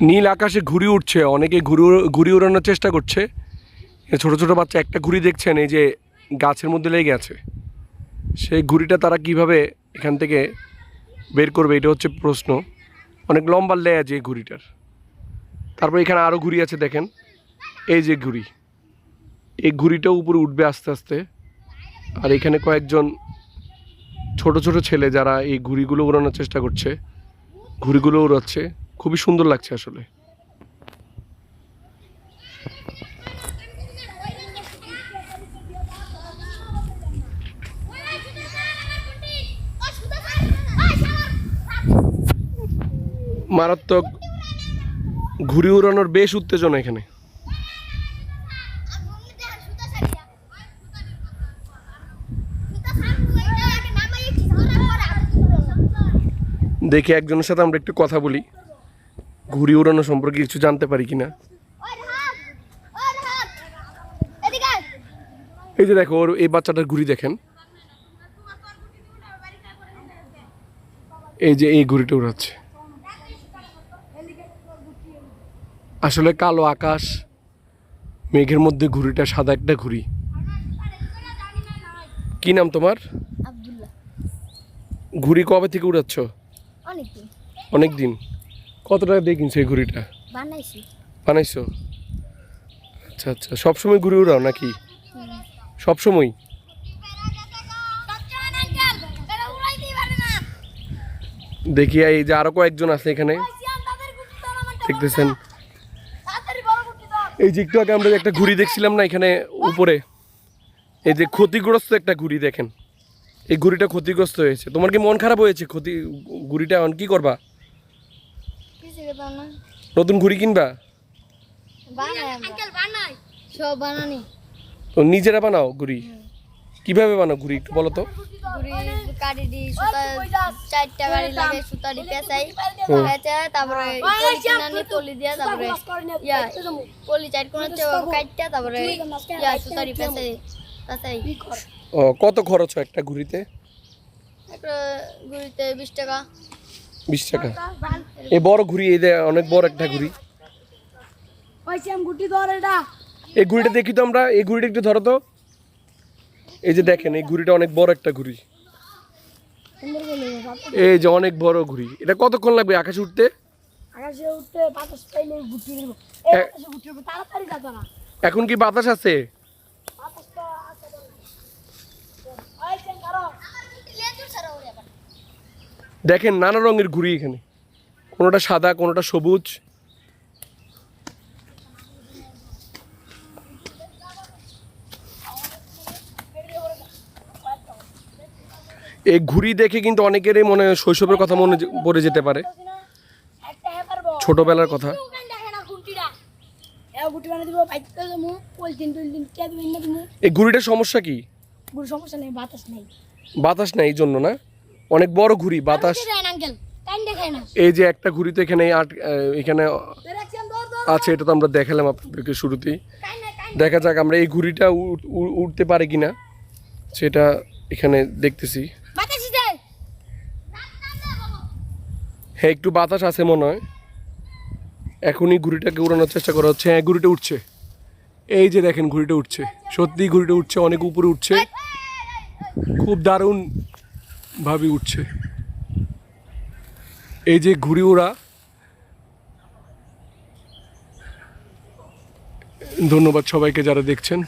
নীল আকাশে ঘুড়ি উঠছে, অনেকে উড়- ঘুড়ি উড়ানোর চেষ্টা করছে। ছোট ছোট বাচ্চা একটা ঘুড়ি দেখছেন, এই যে গাছের মধ্যে লেগে আছে। সেই ঘুড়িটা তারা কীভাবে এখান থেকে বের করবে, এটা হচ্ছে প্রশ্ন। অনেক লম্বা লেজ এই ঘুড়িটার। তারপর এখানে আরও ঘুড়ি আছে, দেখেন। এই যে ঘুড়ি। এই ঘুড়িটা উপরে উঠবে আস্তে আস্তে। আর এখানে কয়েকজন ছোট ছোট ছেলে যারা এই ঘুড়িগুলো উড়ানোর চেষ্টা করছে, ঘুড়িগুলো উড়াচ্ছে। খুবই সুন্দর লাগছে আসলে। মারাত্মক ঘুড়ি উড়ানোর বেশ উত্তেজনা এখানে। দেখি একজনের সাথে আমরা একটু কথা বলি। ঘুড়ি উড়ানো সম্পর্কে কিছু জানতে পারি কিনা? এই যে দেখো ওর এই বাচ্চাটার ঘুড়ি দেখেন। এই যে এই ঘুড়িটা উড়াচ্ছে। আসলে কালো আকাশ মেঘের মধ্যে ঘুড়িটা সাদা একটা ঘুড়ি। কি নাম তোমার? ঘুড়ি কবে থেকে উড়াচ্ছ? অনেকদিন। অনেক দিন কত টাকা দিয়ে কিনছো এই ঘুড়িটা? বানাইছি। বানাইছো? আচ্ছা আচ্ছা। সবসময় ঘুরে উড়াও নাকি? সবসময়? দেখি এই যে আরও কয়েকজন আছে এখানে। দেখতেছেন? এই যে একটু আগে আমরা একটা ঘুড়ি দেখছিলাম না এখানে উপরে? এই যে ক্ষতিগ্রস্ত একটা ঘুড়ি দেখেন। এই ঘুড়িটা ক্ষতিগ্রস্ত হয়েছে। তোমার কি মন খারাপ হয়েছে? ক্ষতি ঘুড়িটা এখন কি করবা? নতুন ঘুড়ি কিনবা? সব বানানি। তো নিজেরা বানাও ঘুড়ি? কীভাবে বানাও ঘুড়ি একটু বলো তো। ঘুরি কাটি দি সুতা চারটা গাড়ি লাগে সুতা দি পেঁচাই হুম। পেঁচা তারপরে পলি দিয়া তারপরে পলি চার কোনা কাটটা তারপরে সুতা দি পেঁচাই পেঁচাই ও কত খরচ হয় একটা ঘুড়িতে? একটা ঘুরিতে বিশ টাকা। বিশ টাকা। এই বড় ঘুড়ি এই অনেক বড় একটা ঘুড়ি। এই ঘুড়িটা দেখি তো আমরা এই ঘুড়িটা একটু ধরো তো। এই যে দেখেন এই ঘুড়িটা অনেক বড় একটা ঘুড়ি। এই যে অনেক বড় ঘুড়ি। এটা কতক্ষণ লাগবে আকাশে উঠতে? এ- এখন কি বাতাস আছে বাতাস তো আছে তো। ওই যে কারও দেখেন নানা রঙের ঘুড়ি এখানে। কোনোটা সাদা কোনোটা সবুজ। এই ঘুড়ি দেখে কিন্তু অনেকেরই মনে শৈশবের কথা মনে পড়ে যেতে পারে। ছোটবেলার কথা। এই ঘুড়িটার সমস্যা কি? নেই বাতাস নাই। বাতাস না এই জন্য না? অনেক বড় ঘুড়ি বাতাস। এই যে একটা ঘুড়ি তো এখানে আট এখানে আছে এটা তো আমরা দেখালাম আপনাদেরকে শুরুতেই। দেখা যাক আমরা এই ঘুড়িটা উঠতে পারে কিনা। সেটা এখানে দেখতেছি। হ্যাঁ একটু বাতাস আছে মনে হয়। এখনই ঘুড়িটাকে উড়ানোর চেষ্টা করা হচ্ছে। হ্যাঁ ঘুড়িটা উঠছে এই যে দেখেন ঘুড়িটা উঠছে সত্যি ঘুড়িটা উঠছে অনেক উপরে উঠছে খুব দারুণ ভাবে উঠছে। এই যে ঘুরি ওরা ধন্যবাদ সবাইকে যারা দেখছেন।